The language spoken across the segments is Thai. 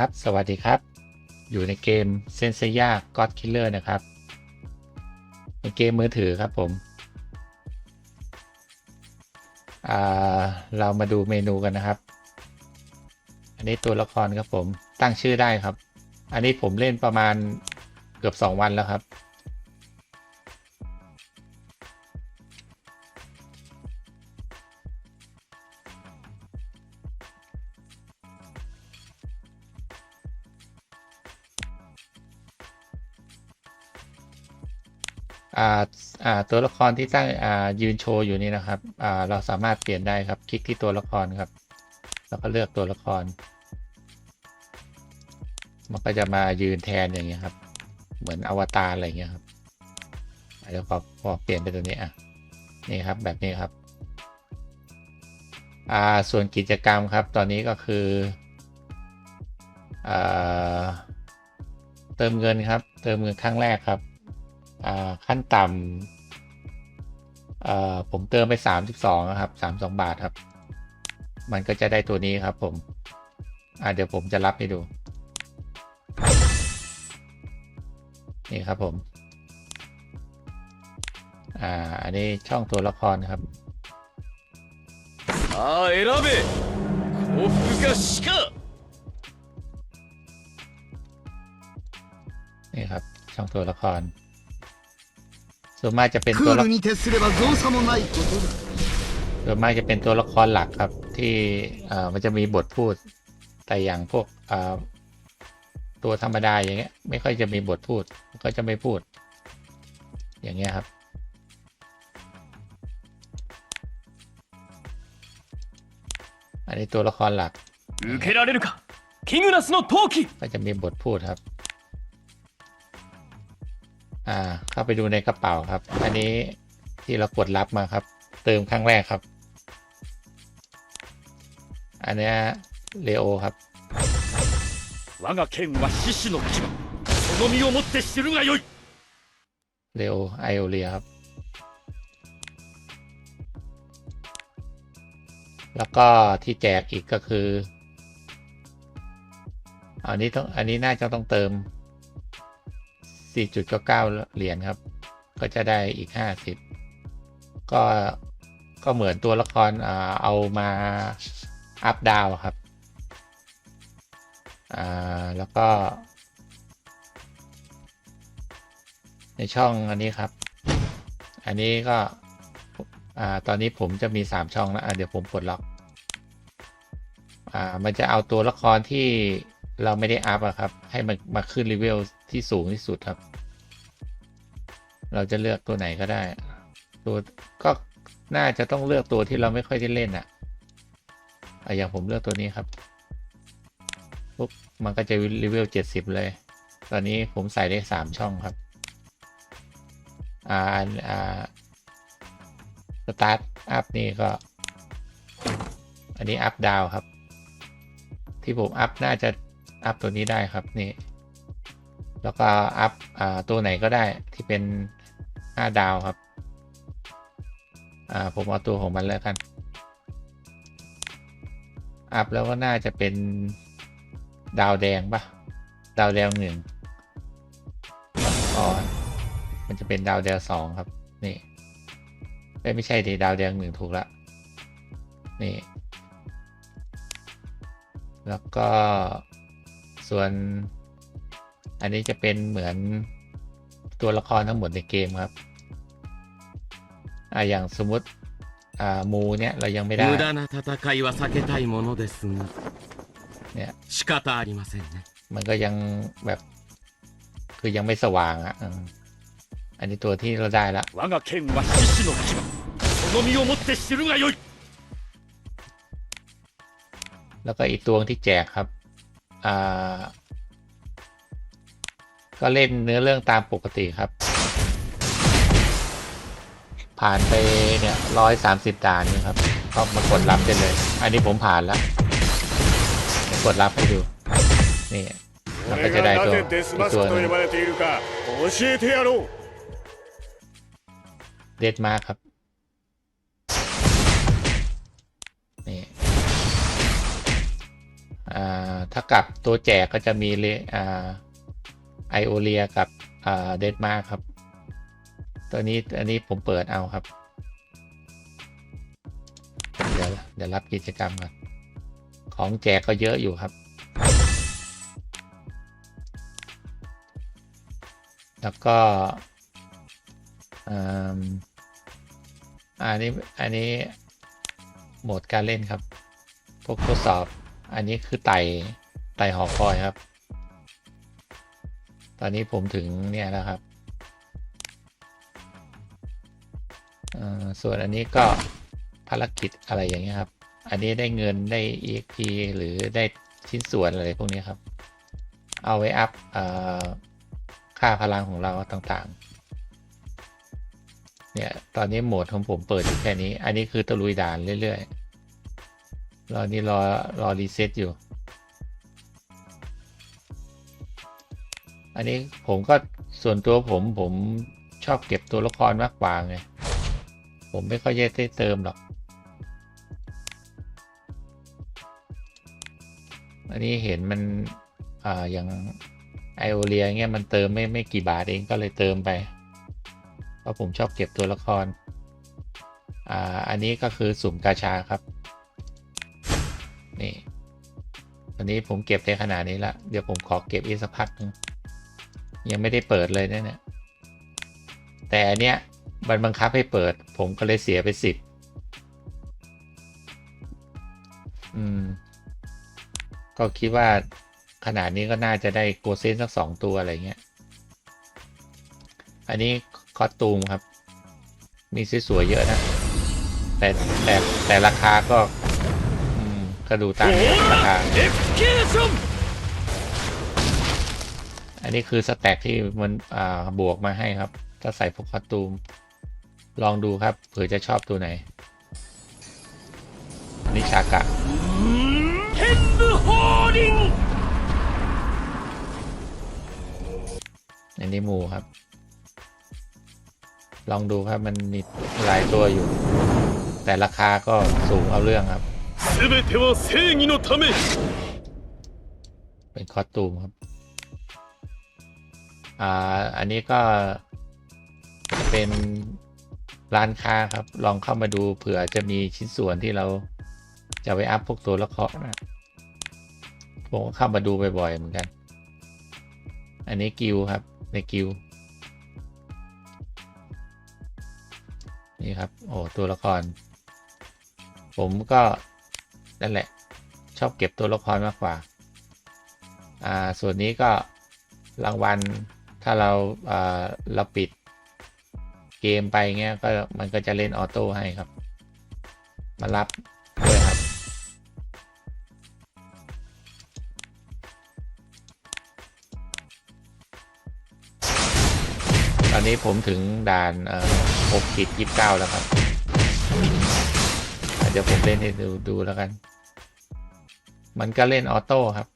ครับ สวัสดีครับ อยู่ในเกมเซนเซียกอตคิลเลอร์นะครับ ในเกมมือถือครับผม เรามาดูเมนูกันนะครับ อันนี้ตัวละครครับผม ตั้งชื่อได้ครับ อันนี้ผมเล่นประมาณเกือบสองวันแล้วครับ ตัวละครที่ตั้งยืนโชว์อยู่นี่นะครับเราสามารถเปลี่ยนได้ครับ คลิกที่ตัวละครครับ แล้วก็เลือกตัวละคร มันก็จะมายืนแทนอย่างเงี้ยครับ เหมือนอวตารอะไรเงี้ยครับเดี๋ยวพอพอเปลี่ยนไปตัวนี้อะนี่ครับแบบนี้ครับอ่าส่วนกิจกรรมครับ ตอนนี้ก็คืออ่าเติมเงินครับ เติมเงินครั้งแรกครับ ขั้นต่ำ เอ่อผมเติมไปสามสิบสองครับสามสองบาทครับ มันก็จะได้ตัวนี้ครับผมเดี๋ยวผมจะรับให้ดู นี่ครับผม อ่า อันนี้ช่องตัวละครครับเอรอกนี่ครับ ช่องตัวละคร่วนมากจะเป็นตัวละส่วนมากจะเป็นตัวละครหลักครับ ที่มันจะมีบทพูด แต่อย่างพวกตัวธรรมดาอย่างเงี้ย ไม่ค่อยจะมีบทพูด ก็จะไม่พูด อย่างเงี้ยครับอันนี้ตัวละครหลักก็จะมีบทพูดครับา เข้าไปดูในกระเป๋าครับ อันนี้ที่เรากดรับมาครับ เติมครั้งแรกครับ อันเนี้ยเลโอครับ 我が剣は獅子の牙その身をもって知るがよい เลโอไอโอเลียครับ แล้วก็ที่แจกอีกก็คือ อันนี้ต้องอันนี้น่าจะต้องเติม 4.99 เหรียญครับ ก็จะได้อีก 50 ก็ก็เหมือนตัวละครเอามาอัพดาวครับอ่าแล้วก็ ในช่องอันนี้ครับ อันนี้ก็อ่าตอนนี้ผมจะมีสามช่องแล้วเดี๋ยวผมปลดล็อกอ่ามันจะเอาตัวละครที่ เราไม่ได้อัพอะครับ ให้มันมาขึ้นเลเวลที่สูงที่สุดครับ เราจะเลือกตัวไหนก็ได้ ตัวก็น่าจะต้องเลือกตัวที่เราไม่ค่อยได้เล่นอะอะอย่างผมเลือกตัวนี้ครับปุ๊บมันก็จะเลเวลเจ็ดสิบเลย ตอนนี้ผมใส่ได้สามช่องครับอ่าอ่าสตาร์ทอัพนี่ก็ อันนี้อัพดาวครับ ที่ผมอัพน่าจะ อัพตัวนี้ได้ครับนี่ แล้วก็อัพอ่าตัวไหนก็ได้ที่เป็น 5 ดาวครับอ่าผมเอาตัวของมันแล้วกัน อัพแล้วก็น่าจะเป็นดาวแดงปะดาวแดงหนึ่งอ๋อมันจะเป็นดาวแดงสองครับ นี่ไม่ใช่ดิดาวแดงหนึ่งถูกละนี่ แล้วก็ ส่วนอันนี้จะเป็นเหมือนตัวละครทั้งหมดในเกมครับอ่าอย่างสมมติอ่ามูเนี่ยเรายังไม่ได้เนี่ยมันก็ยังแบบคือยังไม่สว่างอะอันนี้ตัวที่เราได้ละแล้วก็อีกตัวที่แจกครับ ก็เล่นเนื้อเรื่องตามปกติครับ ผ่านไปเนี่ยร้อยสามสิบด่านนะครับ ก็มากดรับได้เลย อันนี้ผมผ่านแล้วกดรับให้ดู นี่เราก็จะได้ตัวตัวนึงเดดมาครับ ถ้ากับตัวแจกก็จะมีเอไอโอเลียกับเดดมาครับ ตัวนี้อันนี้ผมเปิดเอาครับ เดี๋ยวเดี๋ยวรับกิจกรรมก่อนของแจกก็เยอะอยู่ครับ แล้วก็อันนี้อันนี้โหมดการเล่นครับ พวกทดสอบ อันนี้คือไต่ไต่หอคอยครับ ตอนนี้ผมถึงเนี่ยแล้วครับส่วนอันนี้ก็ภารกิจอะไรอย่างเงี้ยครับ อันนี้ได้เงินได้ EXP หรือได้ชิ้นส่วนอะไรพวกนี้ครับ เอาไว้อัพค่าพลังของเราต่างๆ เนี่ย ตอนนี้โหมดของผมเปิดอยู่แค่นี้ อันนี้คือตะลุยด่านเรื่อยๆ รอนี่รอรอรีเซ็ตอยู่ อันนี้ผมก็ส่วนตัวผมผมชอบเก็บตัวละครมากกว่าไง ผมไม่ค่อยจะได้เติมหรอก อันนี้เห็นมัน อ่าอย่างไอโอเลียเงี้ยมันเติมไม่ไม่กี่บาทเองก็เลยเติมไป เพราะผมชอบเก็บตัวละคร อ่า อันนี้ก็คือสุ่มกาชาครับ นี่อันนี้ผมเก็บในขนาดนี้ละ เดี๋ยวผมขอเก็บอีกสักพักหนึงยังไม่ได้เปิดเลยนะเนี่ย แต่อันเนี้ยมันบังคับให้เปิด ผมก็เลยเสียไปสิบอืม ก็คิดว่าขนาดนี้ก็น่าจะได้โกเซนสักสองตัวอะไรเงี้ย อันนี้คอสตูมครับ มีสวยๆเยอะนะ แต่แต่แต่ราคาก็ ก็ดูตามประธานอันนี้คือสแต็กที่มันบวกมาให้ครับ ถ้าใส่พวกคอตูม ลองดูครับเผื่อจะชอบตัวไหนนิชากะอันนี้มูครับ ลองดูครับมันมีหลายตัวอยู่ แต่ราคาก็สูงเอาเรื่องครับ 全ては正義のため เป็นคอสตูมครับ อ่า อันนี้ก็จะเป็นร้านค้าครับ ลองเข้ามาดูเผื่อจะมีชิ้นส่วนที่เราจะไปอัพพวกตัวละครนะผมก็เข้ามาดูบ่อยๆเหมือนกัน อันนี้กิลครับ ในกิลนี่ครับ โอ้ตัวละคร ผมก็ นั่นแหละ ชอบเก็บตัวละครมากกว่า อ่า ส่วนนี้ก็รางวัลถ้าเราอ่าเราปิดเกมไปเงี้ยก็มันก็จะเล่นออโต้ให้ครับ มารับด้วยครับ ตอนนี้ผมถึงด่านเอ่อ6ขีด29 แล้วครับเดี๋ยวผมเล่นให้ดูดูแล้วกัน มันก็เล่นออโต้ครับ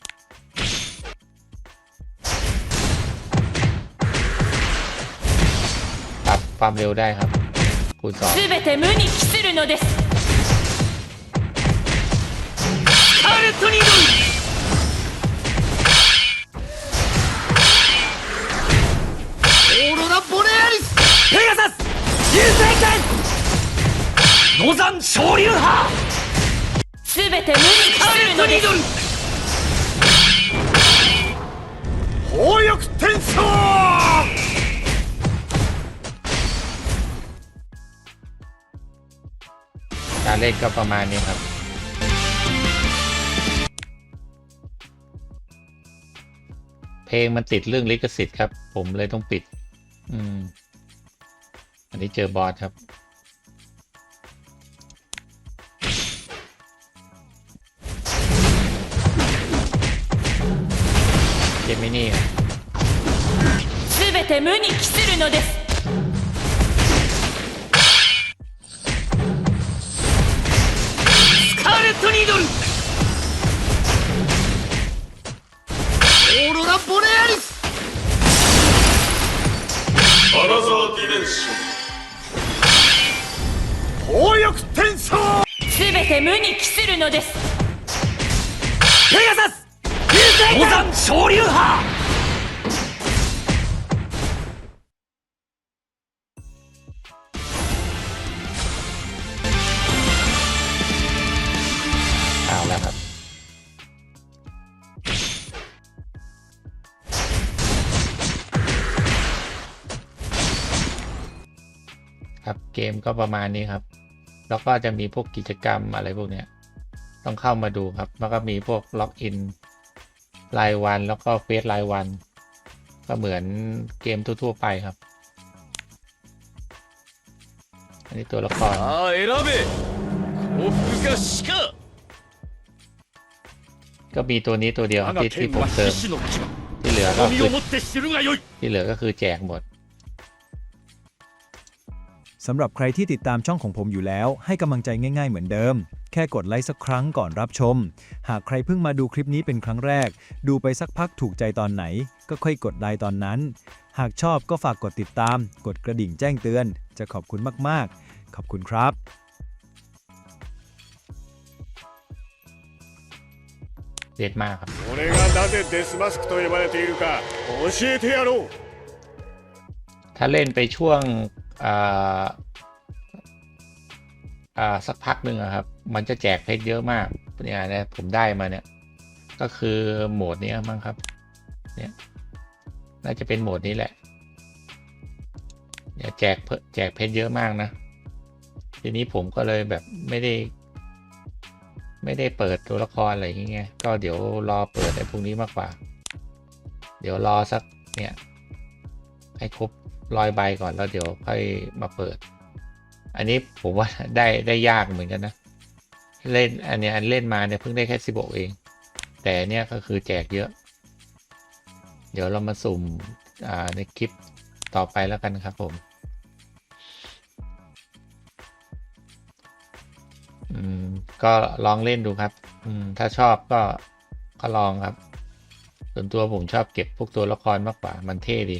ปรับความเร็วได้ครับคูณสองペガサス流昇竜派すべて無に帰するのです砲翼転送 การเล่นก็ประมาณนี้ครับ เพลงมันติดเรื่องลิขสิทธิ์ครับ ผมเลยต้องปิด อืม อันนี้เจอบอสครับ てみね全て無に帰するのです。スカーレットニードルオーロラ・ボレアリス。アナザーディメンション。暴力転生全て無に帰するのです。ペガサス。登山昇竜派 เอาแล้วครับ ครับเกมก็ประมาณนี้ครับ แล้วก็จะมีพวกกิจกรรมอะไรพวกเนี้ย ต้องเข้ามาดูครับ แล้วก็มีพวกล็อกอิน รายวันแล้วก็เฟสรายวัน ก็เหมือนเกมทั่วๆไปครับ อันนี้ตัวละครก็มีตัวนี้ตัวเดียวที่ที่ผมเติมที่เหลือก็คือที่เหลือก็คือแจกหมดสำหรับใครที่ติดตามช่องของผมอยู่แล้ว ให้กำลังใจง่ายๆเหมือนเดิม แค่กดไลค์สักครั้งก่อนรับชม หากใครเพิ่งมาดูคลิปนี้เป็นครั้งแรก ดูไปสักพักถูกใจตอนไหน ก็ค่อยกดไลค์ตอนนั้น หากชอบก็ฝากกดติดตาม กดกระดิ่งแจ้งเตือน จะขอบคุณมากๆ ขอบคุณครับ เด็ดมากครับ 俺がなぜデスマスクと呼ばれているか教えてやろう ถ้าเล่นไปช่วงอ่าอ่า สักพักหนึ่งครับ มันจะแจกเพชรเยอะมากเนี่ยนะผมได้มาเนี่ย ก็คือโหมดนี้มั้งครับ เนี่ยน่าจะเป็นโหมดนี้แหละเนี่ยแจกเพแจกเพชรเยอะมากนะ ทีนี้ผมก็เลยแบบไม่ได้ ไม่ได้เปิดตัวละครอะไรอย่างเงี้ยก็เดี๋ยวรอเปิดไอ้พวกนี้มากกว่า เดี๋ยวรอสักเนี่ย ให้ครบร้อยใบก่อนแล้วเดี๋ยวค่อยมาเปิด อันนี้ผมว่าได้ได้ยากเหมือนกันนะ เล่นอันเนี้ยอันเล่นมาเนี่ยเพิ่งได้แค่สิบกเอง แต่เนี่ยก็คือแจกเยอะ เดี๋ยวเรามาสุ่มอ่าในคลิปต่อไปแล้วกันครับผมอืมก็ลองเล่นดูครับ อืม ถ้าชอบก็ก็ลองครับ ส่วนตัวผมชอบเก็บพวกตัวละครมากกว่า มันเท่ดี